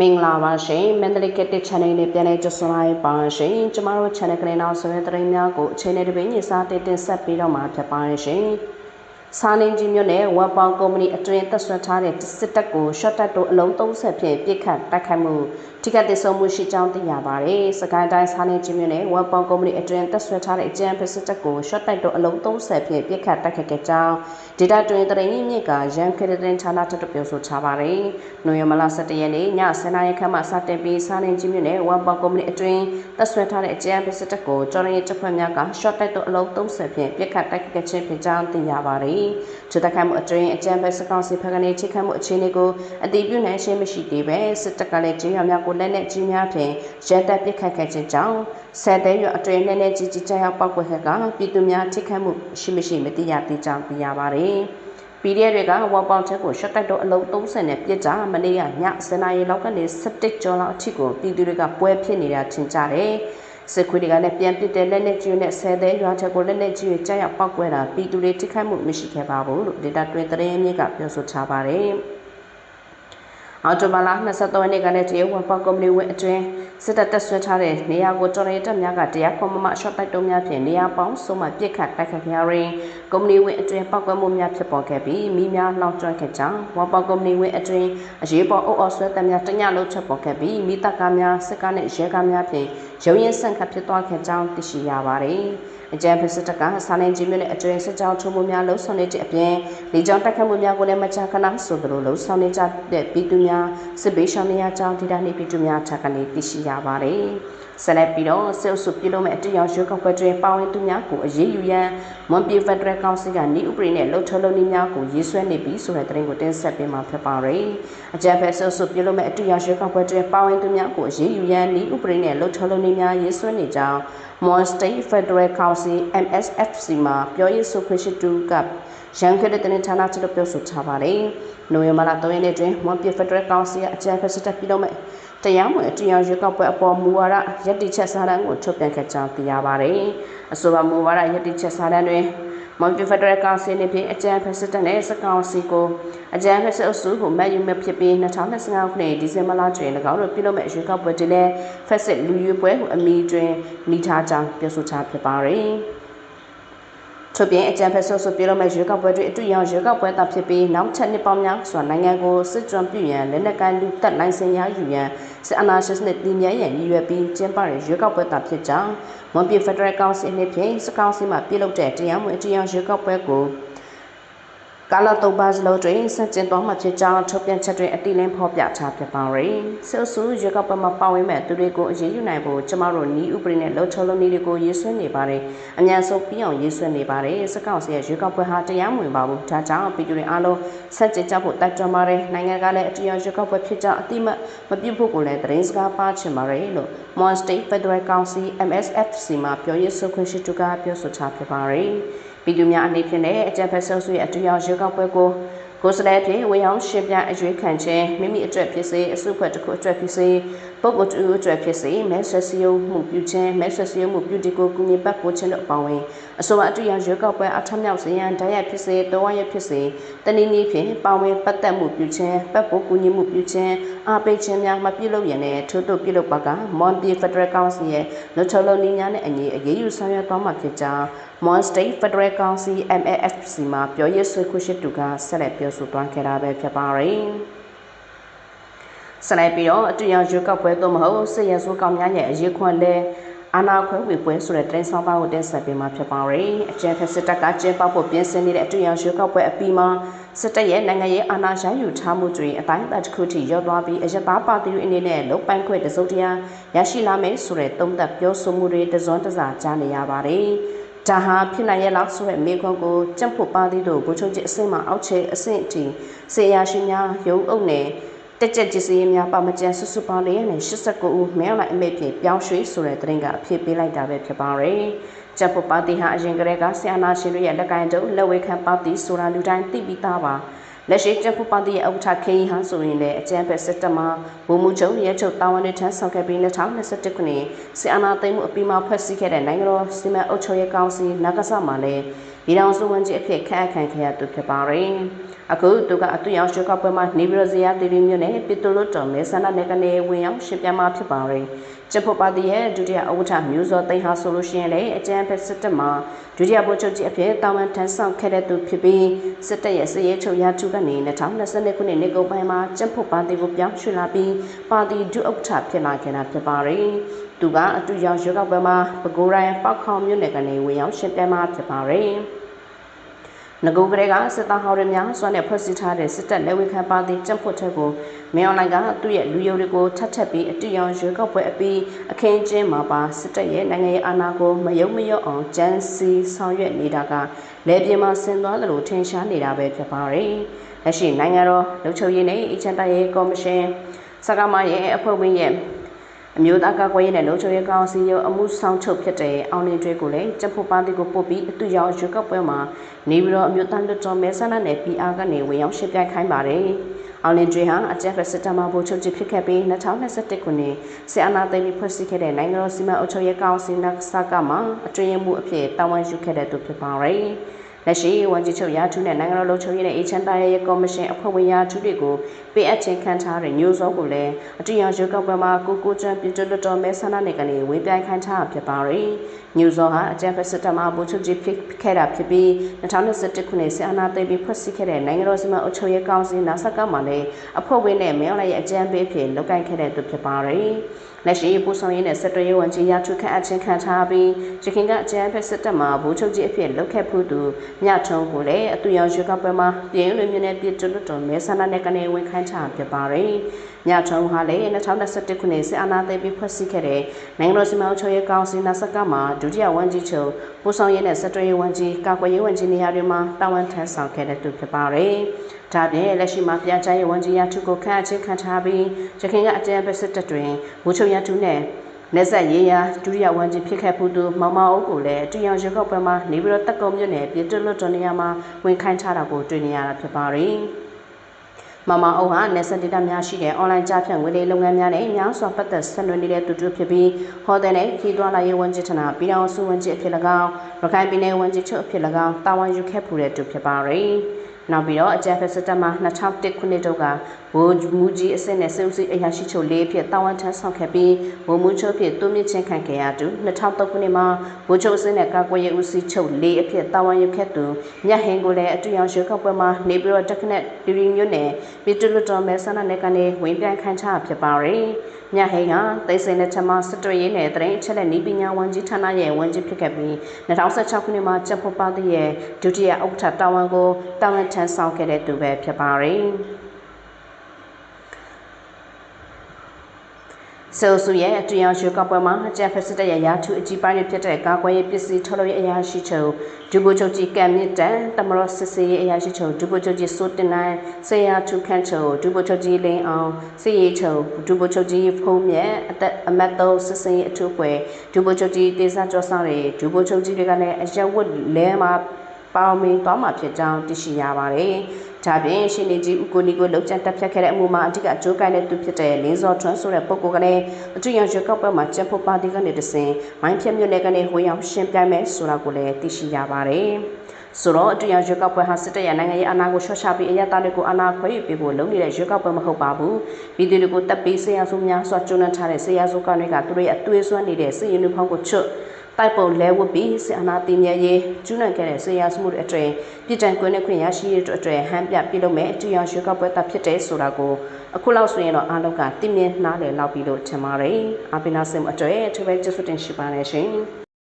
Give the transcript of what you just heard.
မင်္ဂလာပါရှင်မန္တလေးကက်တစ် channel နဲ့ပြန်လည်ကြိုဆိုလိုက်ပါရှင်ကျမတို့ channel ကနေနောက်ဆိုတဲ့သတင်းများကိုအချိန်နဲ့တပင်းညစာတင်တင်ဆက်ပြီးတော့မှာဖြစ်ပါရှင် စားနေကြီးမြို့နယ်ဝမ်ပေါင်ကုမ္ပဏီအတွင်သက်ဆွထားတဲ့စစ်တပ်ကိုရှော့တက်တို့အလုံး30ဖြင့်ပြစ်ခတ်တိုက်ခိုက်မှုထိခိုက်ဒေဆုံးမှုရှိကြောင်းသိရပါတယ်။စကိုင်းတိုင်းစားနေကြီးမြို့နယ်ဝမ်ပေါင်ကုမ္ပဏီအတွင်သက်ဆွထားတဲ့အကြမ်းဖက်စစ်တပ်ကိုရှော့တက်တို့အလုံး30ဖြင့်ပြစ်ခတ်တိုက်ခိုက်ခဲ့ကြောင်းဒေတာတွင်တရင်မြင့်ကရန်ခရတဲ့ဌာနထပ်ပြောဆိုထားပါတယ်။နိုဝင်ဘာလ17ရက်နေ့ည10:00နာရီခန့်မှစတင်ပြီးစားနေကြီးမြို့နယ်ဝမ်ပေါင်ကုမ္ပဏီအတွင်သက်ဆွထားတဲ့အကြမ်းဖက်စစ်တပ်ကိုကျော်ရင်တပ်ဖွဲ့များကရှော့တက်တို့အလုံး30ဖြင့်ပြစ်ခတ်တိုက်ခိုက်ခြင်းဖြစ်ကြောင်းသိရပါတယ်။စစ်တပ်ကမှုအတွင်အကြမ်းဖက်စကောင်စီဖက်ကနေချိတ်ခတ်မှုအခြေအနေကိုအတိပြုနိုင်ရှင်းမရှိသေးပဲစစ်တပ်ကလည်းကြေးရွာများကိုလက်နက်ကြီးများဖြင့်ရန်တပ်ပစ်ခတ်ခဲ့ခြင်းကြောင့်ဆယ်တဲရွာအတွင်နဲ့နဲ့ကြီးကြီးကြောက်ရောက်ပောက်ကွက်ခက်ကပြည်သူများထိခိုက်မှုရှိမရှိမသိရသေးကြောင်းသိရပါတယ်။ PDF တွေကဝေါပေါင်ချက်ကိုရှော့တိုက်တော့အလုံး30နဲ့ပြစ်ကြမနေ့ကည7နာရီလောက်ကနေ17ကျော်လောက်အထိကိုပြည်သူတွေကပွဲဖြစ်နေတာထင်ကြတယ်။ စစ်ခွေးတွေကလည်းပြန်ပစ်တဲ့လက်နက်ကြီးနဲ့ဆယ်သေးရွာချက်ကိုလက်နက်ကြီးတွေကြားရောက်ပောက်ကွဲတာပြည်သူတွေထိခိုက်မှုမရှိခဲ့ပါဘူးလို့ဒေတာတွင်သတင်းမြစ်ကပြောဆိုထားပါတယ်။ အော်တိုဘာလ23ရက်နေ့ကလည်းတရုတ်ဝန်ပေါကုမ္ပဏီဝင်အတွင်းစစ်တပ်တပ်ဆွဲထားတဲ့နေရာကိုတော်ရည်တပ်များကတရားခွန်မမရှော့တိုက်တုံးများဖြင့်နေရာပေါင်းစုံမှပြစ်ခတ်တိုက်ခတ်များရင်ကုမ္ပဏီဝင်အတွင်းပောက်ကွဲမှုများဖြစ်ပေါ်ခဲ့ပြီးမိများလောင်ကျွမ်းခဲ့ကြောင်းဝန်ပေါကုမ္ပဏီဝင်အတွင်းအရေးပေါ်အုပ်အော်ဆွဲတပ်များတညလုံးချက်ပေါ်ခဲ့ပြီးမိတပ်ကားများစစ်ကားနှင့်ရဲကားများဖြင့်ရုံရင်ဆန့်ခတ်ဖြစ်သွားခဲ့ကြောင်းသိရှိရပါတယ်။အကြံဖက်စစ်တပ်ကစာနိုင်ကြီးမြို့နယ်အတွင်းစစ်ကြောင်းထုံမှုများလှုံ့ဆော်နေတဲ့အပြင်လေကြောင်းတိုက်ခတ်မှုများကိုလည်းမကြာခဏဆိုသလိုလှုံ့ဆော်နေကြတဲ့ပြည်သူများစစ်ဘေးရှောင်နေရကြောင်းဒေသနေပြည်သူများထပ်ကနေသိရှိရပါတယ်။ဆက်လက်ပြီးတော့စစ်အုပ်စုပြည်လုံးမဲ့အတရောင်ရွေးကောက်ပွဲတွင်ပါဝင်သူများကိုအရေးယူရန်မွန်ပြည်ဖက်ဒရယ်ကောင်စီကနှီးဥပဒေနဲ့လှုပ်ထုံးလုပ်နည်းများကိုရေးဆွဲနေပြီးဆိုတဲ့သတင်းကိုတင်ဆက်ပေးမှာဖြစ်ပါတယ်။အကြံဖက်စစ်အုပ်စုပြည်လုံးမဲ့အတရောင်ရွေးကောက်ပွဲတွင်ပါဝင်သူများကိုအရေးယူရန်နှီးဥပဒေနဲ့လှုပ်ထုံးလုပ်နည်းများရေးဆွဲနေကြောင်း Mon State Federal Council MSFC မှာပြောရေးဆိုခွင့်ရှိသူကရန်ကုန်တဲ့တင်ဌာနချုပ်ပြောဆိုထားပါတယ်။နိုဝင်ဘာလ3ရက်နေ့တွင် Mon State Federal Council အကြံဖက်စစ်တပ်ပြည်တော်မဲ့တရားမဝင်တရားရွေးကောက်ပွဲအပေါ်မူဝါဒရည်တည်ချက်စာတမ်းကိုထုတ်ပြန်ခဲ့ကြောင်းသိရပါတယ်။အဆိုပါမူဝါဒရည်တည်ချက်စာတမ်းတွင် မွန်ပြည်ဖက်ဒရယ်ကောင်စီနေဖြင့်အကြံဖက်စစ်တပ်နဲ့စကောင်စီကိုအကြံဖက်စစ်အုပ်စုကိုမှတ်ယူမဲ့ဖြစ်ပြီး2025ခုနှစ်ဒီဇင်ဘာလတွင်၎င်းတို့ပြုလုပ်မဲ့ရွေးကောက်ပွဲတည်းနဲ့ဖက်စစ်လူရွေးပွဲကိုအမိတွင်မိထားကြောင်းပြောဆိုထားဖြစ်ပါရယ် ထို့ပြင်အကြံဖက်ဆိုးဆိုပြုလုပ်မဲ့ရွေးကောက်ပွဲတွေအတူရောရွေးကောက်ပွဲသာဖြစ်ပြီးနောက်ထပ်နှစ်ပေါင်းများစွာနိုင်ငံကိုစစ်ကြွပြုရန်လက်နက်ကိုင်လူသက်လိုင်စင်ရယူရန်စစ်အာဏာရှင်စနစ်တည်မြဲရန်ရည်ရွယ်ပြီးကျင်းပတဲ့ရွေးကောက်ပွဲသာဖြစ်ကြောင်းမွန်ပြည်ဖက်ဒရယ်ကောင်စီအနေဖြင့်စကောင်စီမှပြုလုပ်တဲ့တရားမဝင်တရားရွေးကောက်ပွဲကို ကာလတုံးပါစလုံးတွင်စတင်သွားမှဖြစ်ကြောင်းထုတ်ပြန်ချက်တွင်အတိလင်းဖော်ပြထားဖြစ်ပါရယ်။ဆူဆူရွေးကောက်ပွဲမှာပါဝင်မဲ့သူတွေကိုအရေးယူနိုင်ဖို့ကျမတို့နီးဥပဒေနဲ့လှုပ်ထုံးလုံးနည်းတွေကိုရေးဆွဲနေပါတယ်။အမြန်ဆုံးပြီးအောင်ရေးဆွဲနေပါတယ်။စကောက်စီရဲ့ရွေးကောက်ပွဲဟာတရားမဝင်ပါဘူး။ဒါကြောင့်ပြည်သူတွေအားလုံးဆက်ကြကြဖို့တိုက်တွန်းပါတယ်။နိုင်ငံကလည်းအတရားရွေးကောက်ပွဲဖြစ်ကြောင်းအတိမတ်မပြုတ်ဖို့ကိုလည်းသတင်းစကားပါချင်ပါတယ်လို့ Mon State Federal Council MSFC မှာပြောရေးဆိုခွင့်ရှိသူကပြောဆိုထားဖြစ်ပါတယ်။ ပြည်သူများအနေဖြင့်လည်းအကြံဖက်ဆုပ်ဆွေအတူရောက်ရွေးကောက်ပွဲကိုကိုယ်စားလှယ်ဖြင့်ဝေအောင်ရှင်းပြအရွေးခံခြင်းမိမိအတွက်ဖြစ်စေအစုဖွဲ့တစ်ခုအတွက်ဖြစ်စေပုဂ္ဂိုလ်တူအတွက်ဖြစ်စေမဲဆွစီယုံမှုပြုခြင်းမဲဆွစီယုံမှုပြုတီကိုကုညီပတ်ပို့ခြင်းတို့အပေါင်းဝင်အဆိုပါအတူရောက်ရွေးကောက်ပွဲအထမြောက်စေရန်ဓာတ်ရိုက်ဖြစ်စေတောဝရဖြစ်စေတနည်းနည်းဖြင့်ပါဝင်ပတ်သက်မှုပြုခြင်းပတ်ပို့ကုညီမှုပြုခြင်းအားပေးခြင်းများမပြုလုပ်ရန်နဲ့ထို့သို့ပြုလုပ်ပါကမွန်ပြည်ဖက်ဒရယ်ကောင်စီရဲ့လွတ်ချုံလုံးနည်းများနဲ့အညီအရေးယူဆောင်ရွက်သွားမှာဖြစ်ကြောင်း Mon State Federal Council MAFC မှာပြောရေးဆိုခွင့်ရှိသူကဆက်လက်ပြောဆိုသွားခဲ့တာပဲဖြစ်ပါတယ်။ဆက်လက်ပြီးတော့အတူရောက်ရွေးကောက်ပွဲသို့မဟုတ်စစ်ရဲဆိုးကောင်များရဲ့အရေးခွင့်လဲအာနာခွဲဝေပွဲဆိုတဲ့တိုင်းဆောင်ပါကိုတင်ဆက်ပေးမှာဖြစ်ပါတယ်။အကြံဖက်စစ်တပ်ကကျင်းပဖို့ပြင်ဆင်နေတဲ့အတူရောက်ရွေးကောက်ပွဲအပြီးမှာစစ်တပ်ရဲ့နိုင်ငံရေးအာဏာရယူထားမှုတွေအတိုင်းအတာတစ်ခုထိရောက်သွားပြီးအရသာပါတီတွေအနေနဲ့လုံပိုင်ခွင့်တစုံတရာရရှိလာမယ်ဆိုတဲ့သုံးသပ်ပြောဆိုမှုတွေတစွန်းတစားကြားနေရပါတယ်။ ဒါဟာဖြစ်နိုင်ရဲ့လားဆိုတဲ့မိခွန်းကိုကြက်ဖို့ပါသည်တို့ဘူချုပ်ကြီးအဆင့်မှအောက်ခြေအဆင့်အထိစေရရှိများရုံးအုပ်နဲ့တက်ကြက်ကြီးစီများပါမကျန်ဆွဆွပေါင်းလေးနဲ့89ဦးမဲလိုက်အမိတ်ဖြင့်ပြောင်းရွှေ့ဆိုတဲ့သတင်းကအဖြစ်ပေးလိုက်တာပဲဖြစ်ပါရယ်ကြက်ဖို့ပါတီဟာအရင်ကတည်းကဆရာနာရှင်တို့ရဲ့လက်ကိုင်းတုပ်လက်ဝဲခံပါတီဆိုတာလူတိုင်းသိပြီးသားပါ လက်ရှိကျပ်ဖူပါတီရဲ့ဥက္ကဋ္ဌခေဟန်ဆိုရင်လည်းအကြံဖက်စစ်တပ်မှဘုံမှုချုပ်ရဲချုပ်တာဝန်တွေထမ်းဆောင်ခဲ့ပြီး2021ခုနှစ်ဆီအာနာသိမ်းမှုအပြီးမှာဖွဲ့စည်းခဲ့တဲ့နိုင်ငံတော်စီမံအုပ်ချုပ်ရေးကောင်စီနဂဆမှလည်းပြည်ထောင်စုဝန်ကြီးအဖြစ်ခန့်အပ်ခံခဲ့ရသူဖြစ်ပါတယ်အခုသူကအတူရောက်ရွှေကောက်ပွဲမှာနေပြည်တော်ဇယားတီရီမြို့နယ်ပြည်သူ့လွတ်တော်မဲဆန္ဒနယ်ကနေဝင်ရောက်ရှင်ပြမှာဖြစ်ပါတယ်ကျဖို့ပါတီရဲ့ဒုတိယဥက္ကဋ္ဌမျိုးစောသိန်းဟာဆိုလို့ရှိရင်လည်းအကြံဖက်စစ်တပ်မှာဒုတိယဗိုလ်ချုပ်ကြီးအဖြစ်တာဝန်ထမ်းဆောင်ခဲ့တဲ့သူဖြစ်ပြီးစစ်တပ်ရဲ့စည်ရေးချုပ်ရထုကနေ2022ခုနှစ်နေကုန်ပိုင်းမှာကျဖို့ပါတီကိုပြောင်းရွှေ့လာပြီးပါတီဒုဥက္ကဋ္ဌဖြစ်လာခဲ့တာဖြစ်ပါတယ်သူကအတူရောက်ရွေးကောက်ပွဲမှာပဲခူးတိုင်းပောက်ခေါင်မြို့နယ်ကနေဝင်ရောက်ရှင်ပြမှာဖြစ်ပါတယ် ငကူကလေးကစစ်သားဟောင်းတွေများစွာနဲ့ဖွဲ့စည်းထားတဲ့စစ်တပ်လက်ဝဲခံပါတီကြက်ဖွတ်ထက်ကိုမင်းအွန်လိုင်းကသူ့ရဲ့လူယုံတွေကိုထပ်ထပ်ပြီးအတူရောင်ရွေးကောက်ပွဲအပြီးအခင်းကျင်းမှာပါစစ်တပ်ရဲ့နိုင်ငံရေးအာဏာကိုမယုံမရော့အောင်ကြမ်းစီဆောင်ရွက်နေတာကလက်ပြင်မှာဆင်သွားတယ်လို့ထင်ရှားနေတာပဲဖြစ်ပါတယ်။လက်ရှိနိုင်ငံတော်လုံခြုံရေးနဲ့အချမ်းတရေးကော်မရှင်စကားမရဲ့အဖွဲ့ဝင်ရဲ့ အမျိုးသားကာကွယ်ရေးနဲ့လုံခြုံရေးကောင်စီရုံးအမှုဆောင်ချုပ်ဖြစ်တဲ့အောင်လင်းကျွေးကိုလည်းတပ်ဖို့ပါတီကိုပို့ပြီးအတူရောက်ရွေးကောက်ပွဲမှာနေပြီးတော့အမျိုးသားလွှတ်တော်မဲဆန္ဒနယ် PR ကနေဝင်ရောက်ရှင်းပြခိုင်းပါတယ်။အောင်လင်းကျွေးဟာအကြက်ဖက်စစ်တမဘိုချုပ်ကြီးဖြစ်ခဲ့ပြီး2021ခုနှစ်ဆီအနာသိမ်းပြီးဖွဲ့စည်းခဲ့တဲ့နိုင်ငံတော်စီမံအုပ်ချုပ်ရေးကောင်စီနက်ဆာကမှာအတွင်းမှုအဖြစ်တာဝန်ယူခဲ့တဲ့သူဖြစ်ပါတယ်။ လက်ရှိဝန်ကြီးချုပ်ရာထူးနဲ့နိုင်ငံတော်လုံခြုံရေးနဲ့အေချန်တာရဲ့ကော်မရှင်အဖွဲ့ဝင်ရာထူးတွေကိုပေးအပ်ခြင်းခံထားတဲ့ညိုစောကိုလည်းအတူရောရွေးကောက်ပွဲမှာကိုကိုကျွန်းပြည်သူ့တော်မဲဆန္ဒနယ်ကနေဝင်ပြိုင်ခံထားဖြစ်ပါတယ်။ညိုစောဟာအကြံဖက်စစ်တပ်မှဗိုလ်ချုပ်ကြီးဖြစ်ခဲ့တာဖြစ်ပြီး2021ခုနှစ်ဆီအနာသိပြီးဖွဲ့စည်းခဲ့တဲ့နိုင်ငံတော်စီမံအုပ်ချုပ်ရေးကောင်စီနာဆက်ကမှလည်းအဖွဲ့ဝင်နဲ့မဲလိုက်ရဲ့အကြံပေးဖြစ်လုပ်ကိုင်ခဲ့တဲ့သူဖြစ်ပါတယ်။ လက်ရှိပူဆောင်ရေးနဲ့စစ်တွေဝန်ကြီးရထုခန့်အပ်ခြင်းခံထားပြီးရခိုင်ကအကြမ်းဖက်စစ်တပ်မှဗိုလ်ချုပ်ကြီးအဖြစ်လုပ်ခဲ့ဖို့သူမြထုံးကိုလည်းအတူရောင်ရွေးကောက်ပွဲမှာပြည်လူမျိုးနဲ့ပြည်သူ့တော်မဲဆန္ဒနဲ့ကနေဝင်ခိုင်းချဖြစ်ပါတယ်။မြထုံးဟာလည်း2021ခုနှစ်စစ်အာဏာသိမ်းပြီးဖွဲ့စည်းခဲ့တဲ့နိုင်ငံတော်စီမံအုပ်ချုပ်ရေးကောင်စီနာဆက်ကမှဒုတိယဝန်ကြီးချုပ်ပူဆောင်ရေးနဲ့စစ်တွေဝန်ကြီးကာကွယ်ရေးဝန်ကြီးနေရာတွေမှာတာဝန်ထမ်းဆောင်ခဲ့တဲ့သူဖြစ်ပါတယ်။ဒါပြင်လက်ရှိမှာပြန်ကြားရေးဝန်ကြီးရထုကိုခန့်အပ်ခြင်းခံထားပြီးရခိုင်ကအကြံပေးစစ်တပ်တွင်ဝှချုပ်ရထုနဲ့နေဆက်ရေးရာဒုတိယဝန်ကြီးဖြစ်ခဲ့မှုသူမောင်မောင်အုပ်ကိုလည်းတူရောင်ရွှေကောက်ပွဲမှာနေပြီးတော့တက်ကုံမြို့နယ်ပြည်တွလွတ်တော်နေရာမှာဝင်ခိုင်းထားတာကိုတွေ့နေရတာဖြစ်ပါတယ်မမအုပ်ဟာနေဆက်ဒေတာများရှိတဲ့အွန်လိုင်းကြားဖြတ်ငွေလေးလုပ်ငန်းများနဲ့များစွာပတ်သက်ဆက်နွယ်နေတဲ့သူတို့ဖြစ်ပြီးဟော်တယ်နဲ့ခီးသွွာလာရေးဝန်ကြီးဌာနပြည်တော်စုဝန်ကြီးအဖြစ်၎င်းရခိုင်ပြည်နယ်ဝန်ကြီးချုပ်အဖြစ်၎င်းတာဝန်ယူခဲ့ဖူးတဲ့သူဖြစ်ပါတယ်။ နောက်ပြီးတော့အကြံဖက်စစ်တပ်မှ2001ခုနှစ်တုန်းကဗိုလ်မူကြီးအစစ်နဲ့စစ်ဦးစီးအရာရှိချုပ်လေးဖြစ်တာဝန်ထမ်းဆောင်ခဲ့ပြီးဗိုလ်မူချုပ်ဖြစ်တွမြင့်ချင်းခံခဲ့ရသူ2003ခုနှစ်မှာဗိုလ်ချုပ်အစစ်နဲ့ကာကွယ်ရေးဦးစီးချုပ်လေးအဖြစ်တာဝန်ယူခဲ့သူမြတ်ဟင်ကိုလည်းအတူရောင်ရွှေကောက်ပွဲမှာနေပြီးတော့တက္ကနက်ဒီရီမြို့နယ်ပြည်သူ့လွှတ်တော်မဲဆန္ဒနယ်ကနေဝင်ပြိုင်ခံချဖြစ်ပါတယ်မြဟိန်ကသိစိန်လက်ချက်မှာစစ်တွေရေးနဲ့တရင်အချက်လက်နီးပညာဝန်ကြီးဌာနရဲ့ဝန်ကြီးဖြစ်ခဲ့ပြီး2016ခုနှစ်မှာချက်ဖို့ပါတီရဲ့ဒုတိယဥက္ကဋ္ဌတာဝန်ကိုတာဝန်ထမ်းဆောင်ခဲ့တဲ့သူပဲဖြစ်ပါတယ်။ဆိုဆူရဲ့အတူရောင်ရွှေကောက်ပွဲမှာအကြံဖက်စစ်တပ်ရဲ့ရာထူးအကြီးပိုင်းဖြစ်တဲ့ကာကွယ်ရေးပစ္စည်းထုတ်လုပ်ရေးအရာရှိချုပ်ဒူဘိုချုပ်ကြီးကံမြင့်တန်တမရော့စစ်စေးရေးအရာရှိချုပ်ဒူဘိုချုပ်ကြီးစိုးတင်နိုင်ဆေယာထူခန့်ချုပ်ဒူဘိုချုပ်ကြီးလင်းအောင်စေရေးချုပ်ဒူဘိုချုပ်ကြီးဖုံးမြက်အသက်အမတ်သုံးစစ်စေးအထူးပွဲဒူဘိုချုပ်ကြီးတေစာကျော်ဆောင်တွေဒူဘိုချုပ်ကြီးတွေကလည်းအရက်ဝတ်လဲမှာ ပေါမင်းသွားမှာဖြစ်ကြောင်းသိရှိရပါတယ်။ဒါပြင်ရှင်နေကြီးဦးကိုနီကိုလှုပ်ကြံတက်ဖြတ်ခဲ့တဲ့အမှုမှာအဓိကအကျိုးကိုင်းတဲ့သူဖြစ်တဲ့လင်းစောထွန်းဆိုတဲ့ပုဂ္ဂိုလ်ကလည်းအတူရရွှေကောက်ပွဲမှာကျပ်ဖို့ပါတီကနေတဆင်မိုင်းဖြတ်မြို့နယ်ကနေဟိုရောက်ရှင်းပြမယ်ဆိုတာကိုလည်းသိရှိရပါတယ်။ဆိုတော့အတူရရွေးကောက်ပွဲဟာစစ်တပ်ရဲ့နိုင်ငံရေးအာဏာကိုရှော့ချပြီးအရတားတွေကိုအာဏာခွဲယူပေးဖို့လုပ်နေတဲ့ရွေးကောက်ပွဲမဟုတ်ပါဘူး။ပြည်သူတွေကိုတပ်ပြီးဆေးရဆိုးများစွာကျွမ်းထားတဲ့ဆေးရဆိုးကတွေကသူတို့ရဲ့အသွေးစွမ်းနေတဲ့စစ်ရင်လူဖောင်းကိုချွတ် တိုက်ပုံလဲဝတ်ပြီးစစ်အာဏာသိမ်းမြဲရေးကျူးလွန်ခဲ့တဲ့ဆေးရစမှုတွေအတွေ့ပြည်တိုင်ကွင်းနဲ့ခွင့်ရရှိရေးအတွက်ဟန်ပြပြုလုပ်မဲ့အတူရောင်ရွှေကောက်ပွဲတာဖြစ်တဲ့ဆိုတာကိုအခုလောက်ဆိုရင်တော့အားလုံးကသိမြင်နားလည်လောက်ပြီလို့ထင်ပါတယ်။အပိနာစင်အတွေ့အထူးပဲကျေးဇူးတင်ရှိပါတယ်ရှင်။